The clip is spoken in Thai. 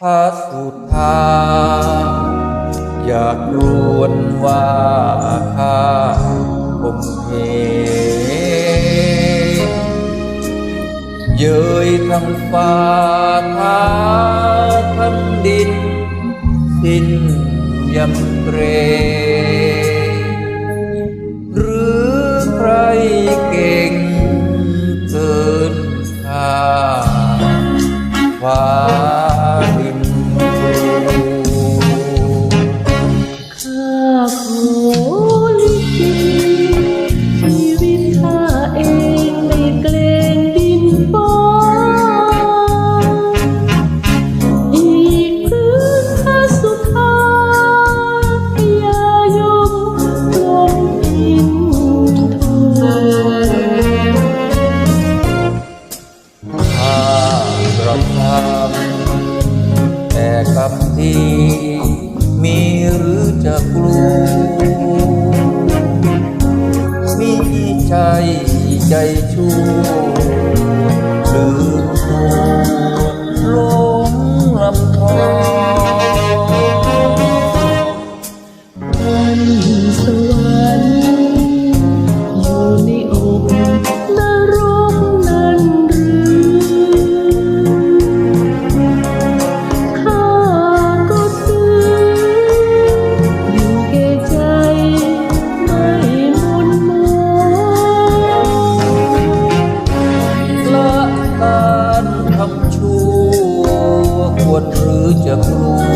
พระสุธาอยากรวนว่าข้าคมเหเย้ยทั้งฟ้าท้าทั้งดิน สิ้นยำเกร หรือใครเก่งเกินข้าฟ้าีมีหรือจะกลัวมีใจใจชั่ว sejak lu